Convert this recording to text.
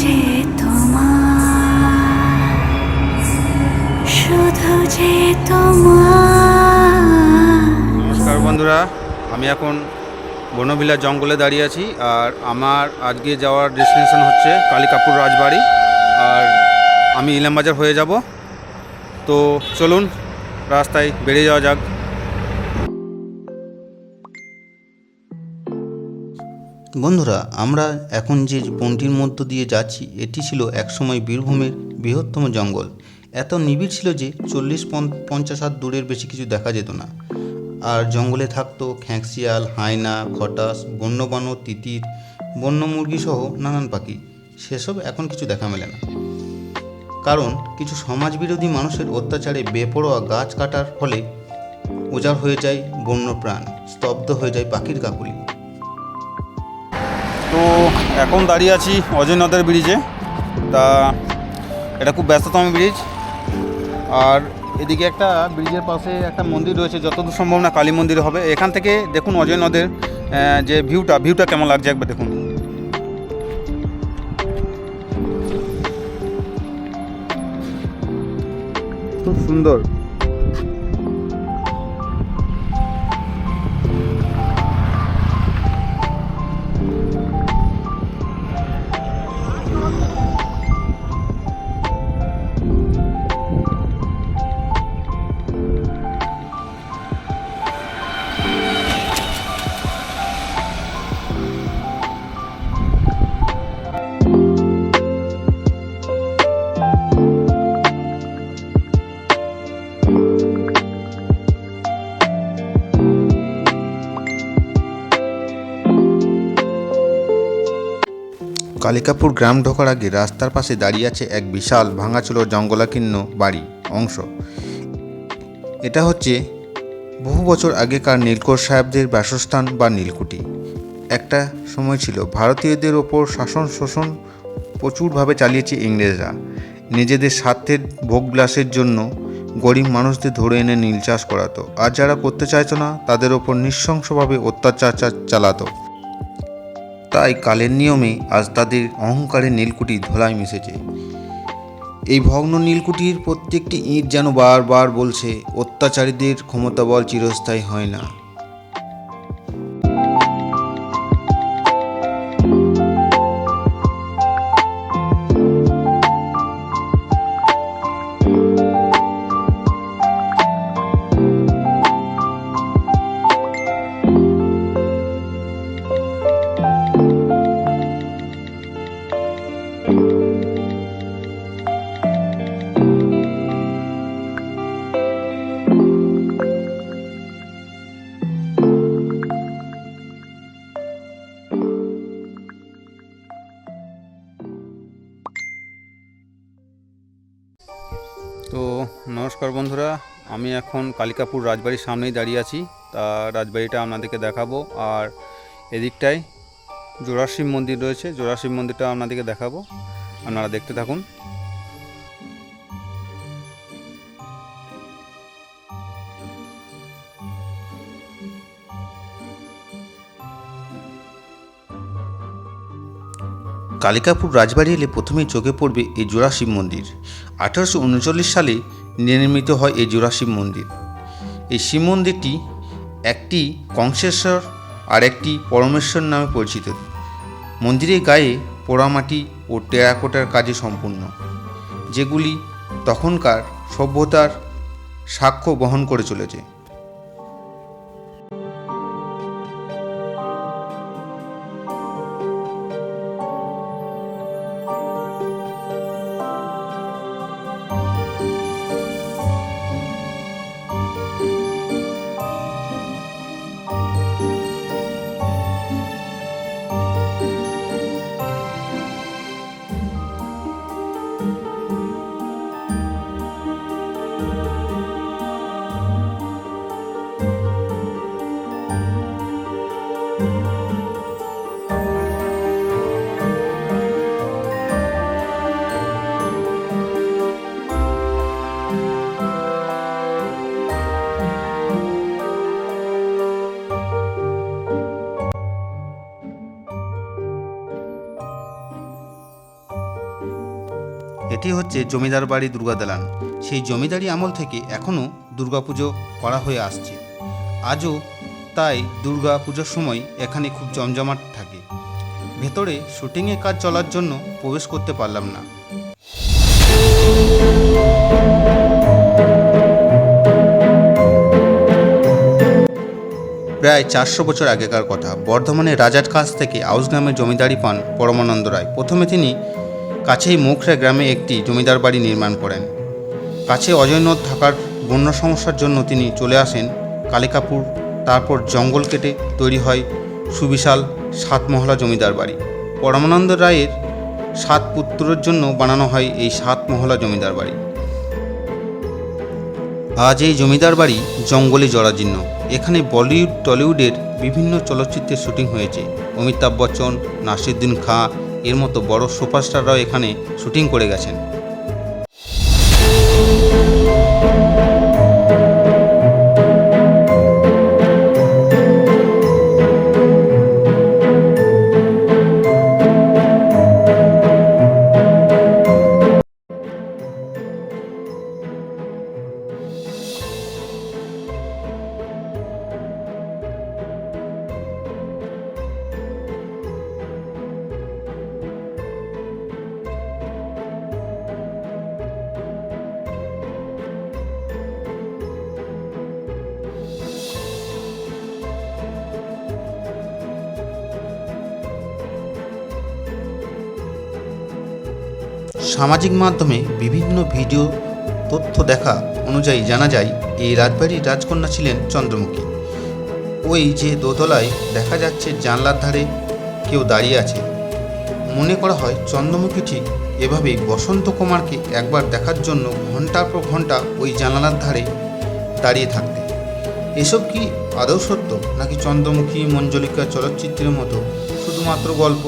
যে তোমার, শুধু যে তোমার। নমস্কার বন্ধুরা, আমি এখন বনভিলা জঙ্গলে দাঁড়িয়ে আছি, আর আমার আজকে যাওয়ার ডেস্টিনেশন হচ্ছে কালিকাপুর রাজবাড়ি, আর আমি ইলামবাজার হয়ে যাব। তো চলুন, রাস্তায় বেরিয়ে যাওয়া যাক। বন্ধুরা, আমরা এখন যে বনটির মধ্য দিয়ে যাচ্ছি, এটি ছিল একসময় বীরভূমের বৃহত্তম জঙ্গল। এত নিবিড় ছিল যে চল্লিশ পঞ্চাশ হাত দূরের বেশি কিছু দেখা যেত না। আর জঙ্গলে থাকতো খ্যাঁকশিয়াল হায়না খটাস বন্যবানর তিতির, বন্য মুরগি সহ নানান পাখি। সেসব এখন কিছু দেখা মেলে না। কারণ কিছু সমাজবিরোধী মানুষের অত্যাচারে বেপরোয়া গাছ কাটার ফলে উজাড় হয়ে যায় বন্যপ্রাণ, স্তব্ধ হয়ে যায় পাখির কাকুলি। তো এখন দাঁড়িয়ে আছি অজয় নদের ব্রিজে তা এটা খুব ব্যস্ততম ব্রিজ আর এদিকে একটা ব্রিজের পাশে একটা মন্দির রয়েছে, যতদূর সম্ভব না কালী মন্দির হবে। এখান থেকে দেখুন অজয় নদের যে ভিউটা ভিউটা কেমন লাগছে একবার দেখুন। খুব সুন্দর। কালিকাপুর গ্রাম ঢোকার আগে রাস্তার পাশে দাঁড়িয়ে আছে এক বিশাল ভাঙাচুলো জঙ্গলাকীর্ণ বাড়ি, অংশ। এটা হচ্ছে বহু বছর আগেকার নীলকর সাহেবদের বাসস্থান বা নীলকুঠি। একটা সময় ছিল, ভারতীয়দের ওপর শাসন শোষণ প্রচুরভাবে চালিয়েছে ইংরেজরা। নিজেদের স্বার্থের ভোগ ভোগবিলাসের জন্য গরিব মানুষদের ধরে এনে নীল চাষ করাতো। আর যারা করতে চাইতো না, তাদের ওপর নৃশংসভাবে অত্যাচার চালাতো। তাই কালের নিয়মে আজ তাদের অহংকারের নীলকুঠি ধোলায় মিশেছে। এই ভগ্ন নীলকুঠির প্রত্যেকটি ইঁট যেন বারবার বলছে, অত্যাচারীদের ক্ষমতাবল চিরস্থায়ী হয় না। তো নমস্কার বন্ধুরা, আমি এখন কালিকাপুর রাজবাড়ির সামনেই দাঁড়িয়ে আছি। তা রাজবাড়িটা আপনাদেরকে দেখাবো। আর এদিকটায় জোড়াশিব মন্দির রয়েছে, জোড়াশিব মন্দিরটা আপনাদেরকে দেখাবো। আপনারা দেখতে থাকুন। কালিকাপুর রাজবাড়ি এলে প্রথমেই চোখে পড়বে এই জোড়া শিব মন্দির। আঠারোশো উনচল্লিশ সালে নির্মিত হয় এই জোড়া শিব মন্দির। এই শিব মন্দিরটি একটি কংসেশ্বর আর একটি পরমেশ্বর নামে পরিচিত। মন্দিরের গায়ে পোড়ামাটি ও টেরাকোটার কাজে সম্পূর্ণ, যেগুলি তখনকার সভ্যতার সাক্ষ্য বহন করে চলেছে। এটি হচ্ছে জমিদার বাড়ি দুর্গা দালান। সেই জমিদারি আমল থেকে এখনও দুর্গাপুজো করা হয়ে আসছে। আজও তাই দুর্গা পুজোর সময় এখানে খুব জমজমাট থাকে। ভেতরে শুটিংয়ে কাজ চলার জন্য প্রবেশ করতে পারলাম না। প্রায় চারশো বছর আগেকার কথা, বর্ধমানের রাজার কাছ থেকে আউস গ্রামের জমিদারি পান পরমানন্দ রায়। প্রথমে তিনি কাছেই মুখরা গ্রামে একটি জমিদার বাড়ি নির্মাণ করেন। কাছে অজয় নদ থাকার বন্য সমস্যার জন্য তিনি চলে আসেন কালিকাপুর। তারপর জঙ্গল কেটে তৈরি হয় সুবিশাল সাতমহলা জমিদার বাড়ি। পরমানন্দ রায়ের সাত পুত্রের জন্য বানানো হয় এই সাতমহলা জমিদার বাড়ি। আজ এই জমিদার বাড়ি জঙ্গলে জরাজীর্ণ। এখানে বলিউড টলিউডের বিভিন্ন চলচ্চিত্রের শুটিং হয়েছে। অমিতাভ বচ্চন, নাসিরুদ্দিন খাঁ এর মতো বড় সুপারস্টাররাও এখানে শুটিং করে গেছেন। সামাজিক মাধ্যমে বিভিন্ন ভিডিও, তথ্য দেখা অনুযায়ী জানা যায়, এই রাজবাড়ির রাজকন্যা ছিলেন চন্দ্রমুখী। ওই যে দোতলায় দেখা যাচ্ছে জানলার ধারে কেউ দাঁড়িয়ে আছে। মনে করা হয় চন্দ্রমুখী ঠিক এভাবেই বসন্ত কুমারকে একবার দেখার জন্য ঘণ্টার পর ঘণ্টা ওই জানালার ধারে দাঁড়িয়ে থাকতে এসব কি আদৌ সত্য? নাকি চন্দ্রমুখী মঞ্জলিকা চলচ্চিত্রের মতো শুধুমাত্র গল্প?